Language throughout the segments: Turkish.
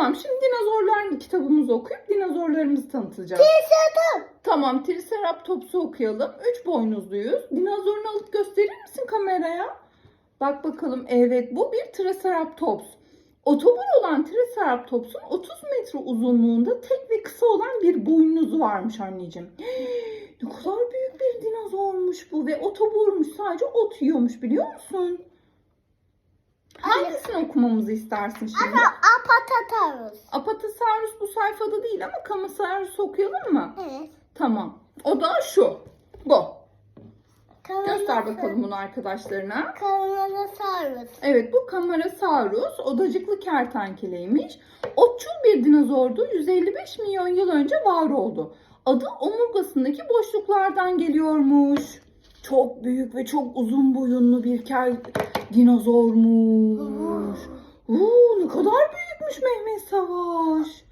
Tamam şimdi dinozorlar kitabımızı okuyup dinozorlarımızı tanıtacağız. Tamam Triceratops'u okuyalım. Üç boynuzluyuz. Dinozorunu alıp gösterir misin kameraya? Bak bakalım evet bu bir Triceratops. Otobur olan Triceratops'un 30 metre uzunluğunda tek ve kısa olan bir boynuzu varmış anneciğim. Ne kadar büyük bir dinozormuş bu ve otoburmuş sadece ot yiyormuş biliyor musun? Hangisini okumamızı istersin şimdi? Apatatarus. Apatosaurus bu sayfada değil ama Kamasaurus okuyalım mı? Evet. Tamam. O da şu. Bu. Göster bakalım bunu arkadaşlarına. Kamanosaurus. Evet bu Camarasaurus odacıklı kertenkeleymiş. Otçul bir dinozordu. 155 milyon yıl önce var oldu. Adı omurgasındaki boşluklardan geliyormuş. Çok büyük ve çok uzun boyunlu bir kel dinozormuş. Oo, ne kadar büyükmüş Mehmet Savaş.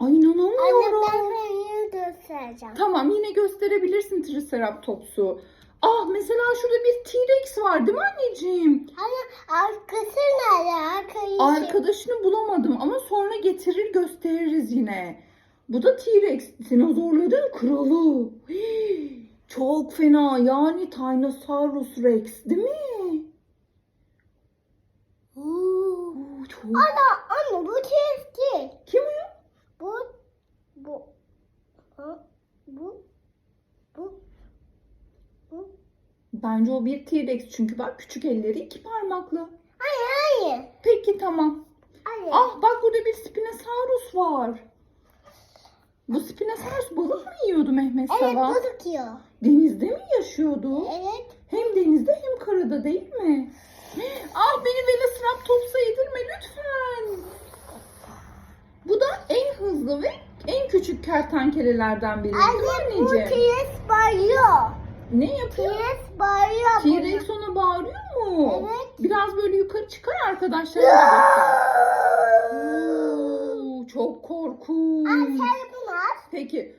Ay Anne inanamıyorum. ben sana göstereceğim. Tamam yine gösterebilirsin Triceratops'u. Ah mesela şurada bir T-Rex var değil mi anneciğim? Ama arkası nerede? Arkayı. Arkadaşını bulamadım ama sonra getirir gösteririz yine. Bu da T-Rex dinozorların kralı. Hii, Çok fena yani Tyrannosaurus Rex değil mi? Oo. Oo, Çok... Ana anne bu değil. Kim o? Bu bu ha, bu bu bu. Bence o bir T-Rex çünkü bak küçük elleri iki parmaklı. Hayır hayır. Peki tamam. Hayır. Ah bak burada bir Spinosaurus var. Bu Spinosaurus balık mı yiyordu Mehmet evet Sava? balık yiyor. Denizde mi yaşıyordu? Evet. Hem denizde hem karada değil mi? Ah beni Velociraptor'a yedirme lütfen. Bu da en hızlı ve en küçük kertenkelelerden biri. Anne bu? T-Rex bağırıyor. Ne yapıyor? T-Rex bağırıyor. T-Rex ona bağırıyor mu? Evet. Biraz böyle yukarı çıkar arkadaşlar. Çok korkunç. Anne sen bunu al. Peki.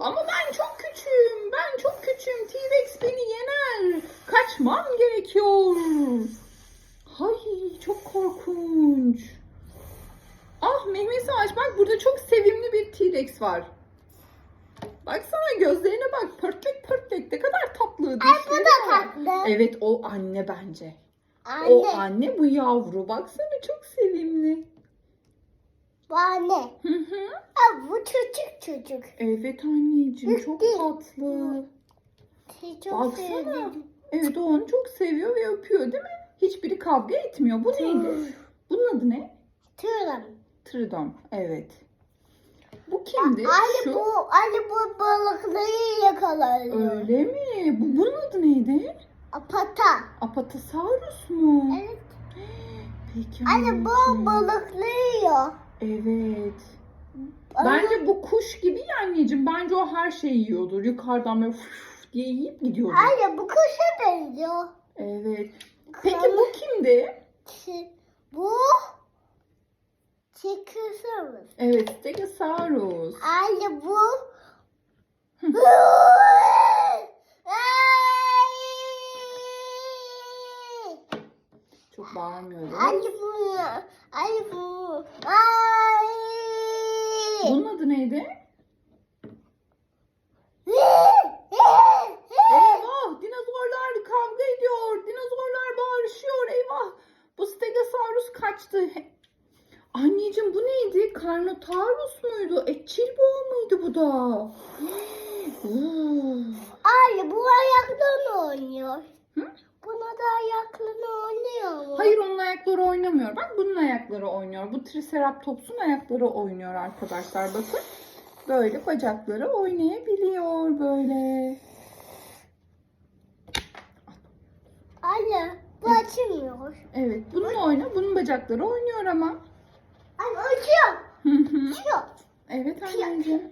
Ama ben çok küçüğüm. Ben çok küçüğüm. T-Rex beni yener. Kaçmam gerekiyor. Hay çok korkunç. Ah Mehmet Savaş bak burada çok sevimli bir T-Rex var. Baksana gözlerine bak. Pörtlek pörtlek. Ne kadar tatlı. Ay bu da tatlı. Evet o anne bence. Anne. O anne bu yavru. Baksana çok sevimli. Bu anne. Hı hı. Aa, bu çocuk çocuk. Evet anneciğim çok tatlı. Çok Baksana. sevdim. Evet o onu çok seviyor ve öpüyor değil mi? Hiçbiri kavga etmiyor. Bu neydi? Bunun adı ne? Tırım. Tridon. Evet. Bu kimdi? Şu. bu, anne bu balıkları yakalarıyor. Öyle mi? Bu, bunun adı neydi? Apata. Apatosaurus mu? Evet. Peki Anne bu anneciğim. balıkları yiyor. Evet. Bence bu kuş gibi ya anneciğim. Bence o her şeyi yiyordur. Yukarıdan böyle fuf diye yiyip gidiyordur. Anne bu kuşa benziyor. Evet. Peki bu kimdi? Çi- Bu Çekiyoruz. Evet, Stegosaurus. Anne bu Çok bağırmıyoruz. Anne bu Anne bu Ay. Bunun adı neydi? Eyvah! Dinozorlar kavga ediyor. Bağırışıyor. Eyvah! Bu Stegosaurus kaçtı. Anneciğim bu neydi? Carnotaurus muydu? Etçil boğa mıydı bu da? Anne bu ayaklarını oynuyor. Hı? Buna da ayaklarını oynuyor mu? Hayır onun ayakları oynamıyor. Bak bunun ayakları oynuyor. Bu Triceratops'un ayakları oynuyor arkadaşlar. Bakın. Böyle bacakları oynayabiliyor böyle. Anne bu açılmıyor. Evet bunun oyna. Bunun bacakları oynuyor ama. Anne. Açıyor. evet anneciğim.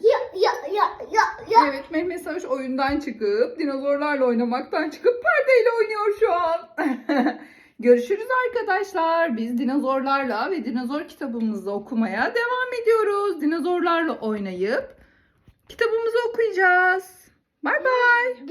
Ya ya ya ya ya. Evet Mehmet Savaş oyundan çıkıp dinozorlarla oynamaktan çıkıp perdeyle oynuyor şu an. Görüşürüz arkadaşlar. Biz dinozorlarla ve dinozor kitabımızı okumaya devam ediyoruz. Dinozorlarla oynayıp kitabımızı okuyacağız. Bay bay.